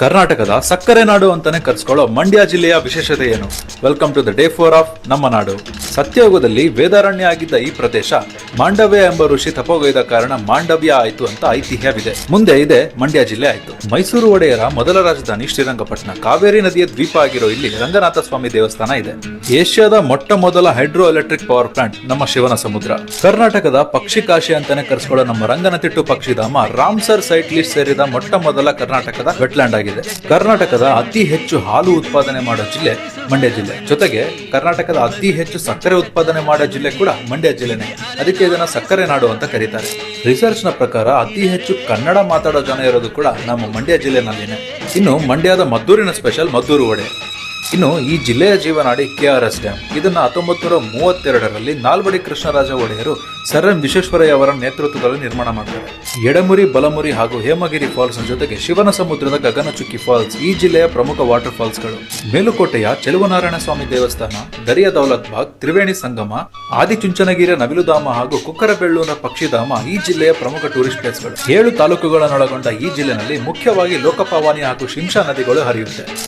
ಕರ್ನಾಟಕದ ಸಕ್ಕರೆ ನಾಡು ಅಂತಾನೆ ಕರ್ಸ್ಕೊಳ್ಳೋ ಮಂಡ್ಯ ಜಿಲ್ಲೆಯ ವಿಶೇಷತೆ ಏನು? Welcome to the day four of ನಮ್ಮ ನಾಡು. ಸತ್ಯಯುಗದಲ್ಲಿ ವೇದಾರಣ್ಯ ಆಗಿದ್ದ ಈ ಪ್ರದೇಶ ಮಾಂಡವ್ಯ ಎಂಬ ಋಷಿ ತಪೋಗೈದ ಕಾರಣ ಮಾಂಡವ್ಯ ಆಯ್ತು ಅಂತ ಐತಿಹ್ಯವಿದೆ. ಮುಂದೆ ಇದೆ ಮಂಡ್ಯ ಜಿಲ್ಲೆ ಆಯ್ತು. ಮೈಸೂರು ಒಡೆಯರ ಮೊದಲ ರಾಜಧಾನಿ ಶ್ರೀರಂಗಪಟ್ಟಣ. ಕಾವೇರಿ ನದಿಯ ದ್ವೀಪ ಆಗಿರೋ ಇಲ್ಲಿ ರಂಗನಾಥ ಸ್ವಾಮಿ ದೇವಸ್ಥಾನ ಇದೆ. ಏಷ್ಯಾದ ಮೊಟ್ಟ ಮೊದಲ ಹೈಡ್ರೋ ಎಲೆಕ್ಟ್ರಿಕ್ ಪವರ್ ಪ್ಲಾಂಟ್, ನಮ್ಮ ಶಿವನ ಸಮುದ್ರ. ಕರ್ನಾಟಕದ ಪಕ್ಷಿ ಕಾಶಿ ಅಂತಾನೆ ಕರೆಸ್ಕೊಳ್ಳೋ ನಮ್ಮ ರಂಗನತಿಟ್ಟು ಪಕ್ಷಿಧಾಮ ರಾಮ್ಸರ್ ಸೈಟ್ ಲಿಸ್ಟ್ ಸೇರಿದ ಮೊಟ್ಟ ಮೊದಲ ಕರ್ನಾಟಕದ ವೆಟ್ಲ್ಯಾಂಡ್ ಆಗಿದೆ. ಕರ್ನಾಟಕದ ಅತಿ ಹೆಚ್ಚು ಹಾಲು ಉತ್ಪಾದನೆ ಮಾಡೋ ಜಿಲ್ಲೆ ಮಂಡ್ಯ ಜಿಲ್ಲೆ. ಜೊತೆಗೆ ಕರ್ನಾಟಕದ ಅತಿ ಹೆಚ್ಚು ಸಕ್ಕರೆ ಉತ್ಪಾದನೆ ಮಾಡೋ ಜಿಲ್ಲೆ ಕೂಡ ಮಂಡ್ಯ ಜಿಲ್ಲೆನೇ. ಅದಕ್ಕೆ ಇದನ್ನ ಸಕ್ಕರೆ ನಾಡು ಅಂತ ಕರೀತಾರೆ. ರಿಸರ್ಚ್ನ ಪ್ರಕಾರ ಅತಿ ಹೆಚ್ಚು ಕನ್ನಡ ಮಾತಾಡೋ ಜನ ಇರೋದು ಕೂಡ ನಮ್ಮ ಮಂಡ್ಯ ಜಿಲ್ಲೆನಲ್ಲಿನೇ. ಇನ್ನು ಮಂಡ್ಯದ ಮದ್ದೂರಿನ ಸ್ಪೆಷಲ್ ಮದ್ದೂರು ವಡೆ. ಇನ್ನು ಈ ಜಿಲ್ಲೆಯ ಜೀವನಾಡಿ ಕೆ ಆರ್ ಎಸ್ ಡ್ಯಾಂ. ಇದನ್ನ ಹತ್ತೊಂಬತ್ತು ನೂರ ಮೂವತ್ತೆರಡರಲ್ಲಿ ನಾಲ್ವಡಿ ಕೃಷ್ಣರಾಜ ಒಡೆಯರು ಸರ್ ಎಂ ವಿಶ್ವೇಶ್ವರಯ್ಯ ಅವರ ನೇತೃತ್ವದಲ್ಲಿ ನಿರ್ಮಾಣ ಮಾಡ್ತಾರೆ ಎಡಮುರಿ, ಬಲಮುರಿ ಹಾಗೂ ಹೇಮಗಿರಿ ಫಾಲ್ಸ್ ಜೊತೆಗೆ ಶಿವನ ಸಮುದ್ರದ ಗಗನಚುಕ್ಕಿ ಫಾಲ್ಸ್ ಈ ಜಿಲ್ಲೆಯ ಪ್ರಮುಖ ವಾಟರ್ ಫಾಲ್ಸ್ಗಳು. ಮೇಲುಕೋಟೆಯ ಚೆಲುವನಾರಾಯಣ ಸ್ವಾಮಿ ದೇವಸ್ಥಾನ, ದರಿಯ ದೌಲತ್ ಬಾಗ್, ತ್ರಿವೇಣಿ ಸಂಗಮ ಆದಿಚುಂಚನಗಿರಿಯ ನವಿಲುಧಾಮ ಹಾಗೂ ಕುಕ್ಕರಬೆಳ್ಳೂರ ಪಕ್ಷಿಧಾಮ ಈ ಜಿಲ್ಲೆಯ ಪ್ರಮುಖ ಟೂರಿಸ್ಟ್ ಪ್ಲೇಸ್ಗಳು. ಏಳು ತಾಲೂಕುಗಳನ್ನೊಳಗೊಂಡ ಈ ಜಿಲ್ಲೆನಲ್ಲಿ ಮುಖ್ಯವಾಗಿ ಲೋಕಪಾವಾನಿ ಹಾಗೂ ಶಿಂಷಾ ನದಿಗಳು ಹರಿಯುತ್ತೆ